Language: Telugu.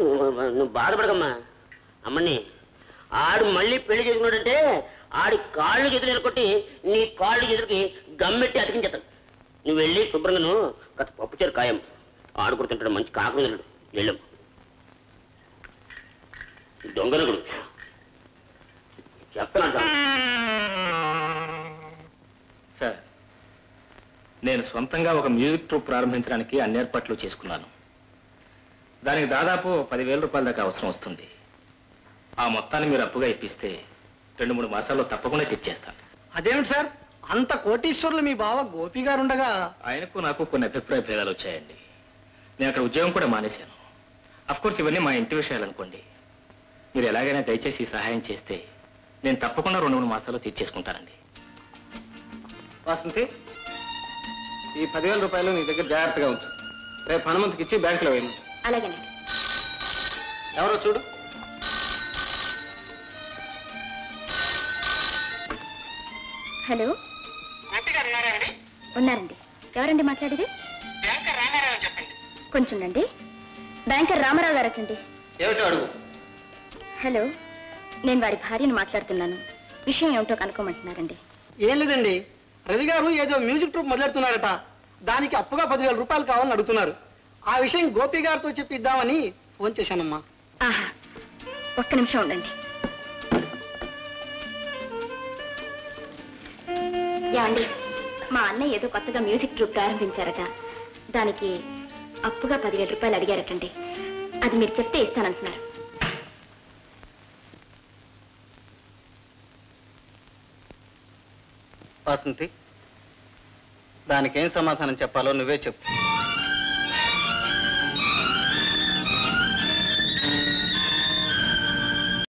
నువ్వు బాధపడకమ్మా. అమ్మని ఆడు మళ్ళీ పెళ్ళి చేసుకున్నాడంటే ఆడి కాళ్ళు చేతులు కొట్టి నీ కాళ్ళు చేతులకి గమ్మెట్టి అతికించేస్తాను నువ్వు వెళ్ళి శుభ్రంగాను గత పప్పుచారు ఖాయం ఆడుకుంటుంటాడు మంచి కాకుండా వెళ్ళాం దొంగనగుడు చెప్తానంట. సార్ నేను సొంతంగా ఒక మ్యూజిక్ ట్రూప్ ప్రారంభించడానికి అన్ని ఏర్పాట్లు చేసుకున్నాను. దానికి దాదాపు పదివేల రూపాయల దాకా అవసరం వస్తుంది. ఆ మొత్తాన్ని మీరు అప్పుగా ఇప్పిస్తే రెండు మూడు మాసాల్లో తప్పకుండా తెచ్చేస్తాను. అదేమిటి సార్? అంత కోటీశ్వరులు మీ బావ గోపి గారు ఉండగా ఆయనకు నాకు కొన్ని అభిప్రాయ భేదాలు వచ్చాయండి. నేను అక్కడ ఉద్యోగం కూడా మానేశాను. కోర్స్ ఇవన్నీ మా ఇంటి విషయాలు అనుకోండి మీరు ఎలాగైనా దయచేసి సహాయం చేస్తే నేను తప్పకుండా రెండు మూడు మాసాల్లో తీర్చేసుకుంటానండి. వాసంతి ఈ పదివేల రూపాయలు నీ దగ్గర జాగ్రత్తగా ఉంచు. రేపు హనుమంతుకి ఇచ్చి బ్యాంకులో వేయండి అలాగేనండి. ఎవరో చూడు. హలో. ఉన్నారండి. ఎవరండి మాట్లాడేది? కొంచెం అండి బ్యాంకర్ రామారావు గారటండి. హలో. నేను వారి భార్యను మాట్లాడుతున్నాను. విషయం ఏమిటో కనుక్కోమంటున్నారండి. ఏం లేదండి. రవి గారు ఏదో మ్యూజిక్ ట్రూప్ మొదలెడుతున్నారట. దానికి అప్పుగా పదివేల రూపాయలు కావాలని అడుగుతున్నారు. ఆ విషయం గోపి గారితో చెప్పిద్దామని ఫోన్ చేశానమ్మా. ఆహా ఒక్క నిమిషం ఉండండి. యాండి మా అన్నయ్య ఏదో కొత్తగా మ్యూజిక్ ట్రూప్ ప్రారంభించారట. దానికి అప్పుగా పదివేల రూపాయలు అడిగారటండి. అది మీరు చెప్తే ఇస్తానంటున్నారు. వాసంతి దానికి ఏం సమాధానం చెప్పాలో నువ్వే చెప్పు.